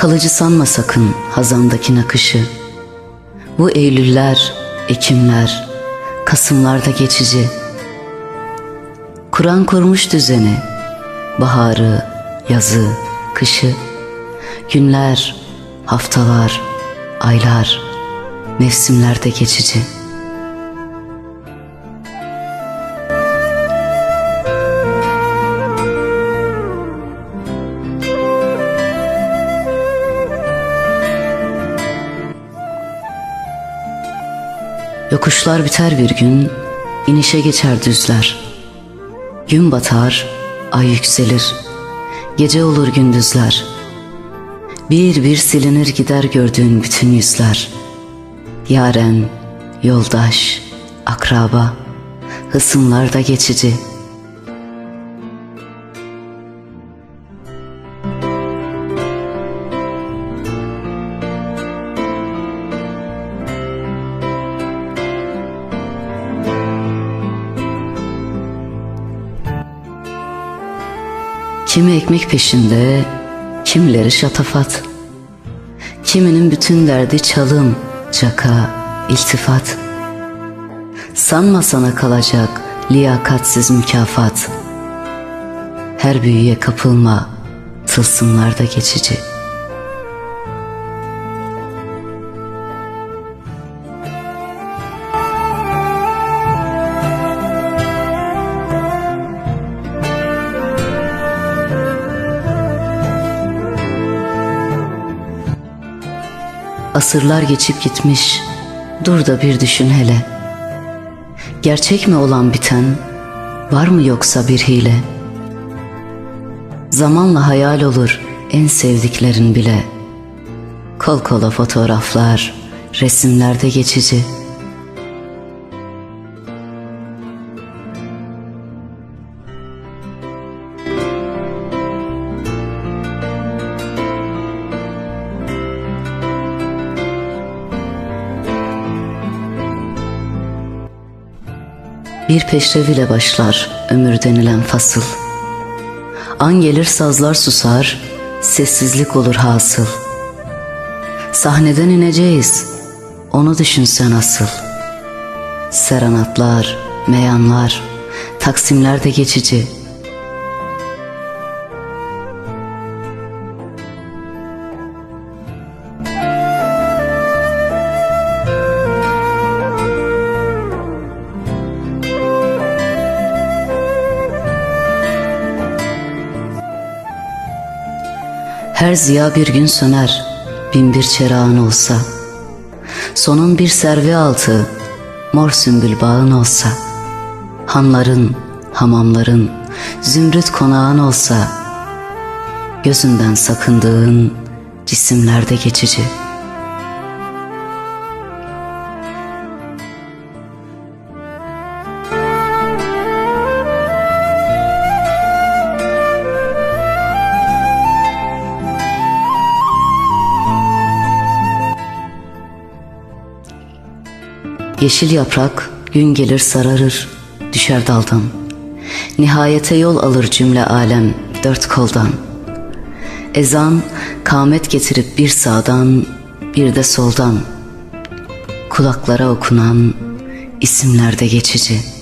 Kalıcı sanma sakın hazandaki nakışı. Bu Eylüller, Ekimler, Kasımlarda geçici. Kur'an kurmuş düzeni, baharı, yazı, kışı. Günler, haftalar, aylar, mevsimlerde geçici. Yokuşlar biter bir gün, inişe geçer düzler. Gün batar, ay yükselir, gece olur gündüzler. Bir bir silinir gider gördüğün bütün yüzler. Yaren, yoldaş, akraba, hısımlar da geçici. Kimi ekmek peşinde, kimileri şatafat. Kiminin bütün derdi çalım, caka, iltifat. Sanma sana kalacak liyakatsiz mükafat. Her büyüye kapılma, tılsımlar da geçici. Asırlar geçip gitmiş, dur da bir düşün hele. Gerçek mi olan biten, var mı yoksa bir hile? Zamanla hayal olur en sevdiklerin bile. Kol kola fotoğraflar, resimlerde geçici. Bir peşrev ile başlar ömür denilen fasıl. An gelir sazlar susar, sessizlik olur hasıl. Sahneden ineceğiz, onu düşünsen asıl. Serenatlar, meyanlar, taksimler de geçici. Her ziya bir gün söner, bin bir çerağın olsa. Sonun bir servi altı, mor sümbül bağın olsa. Hanların, hamamların, zümrüt konağın olsa. Gözünden sakındığın cisimlerde geçici. Yeşil yaprak gün gelir sararır, düşer daldan. Nihayete yol alır cümle alem dört koldan. Ezan kâmet getirip bir sağdan bir de soldan. Kulaklara okunan isimlerde geçici.''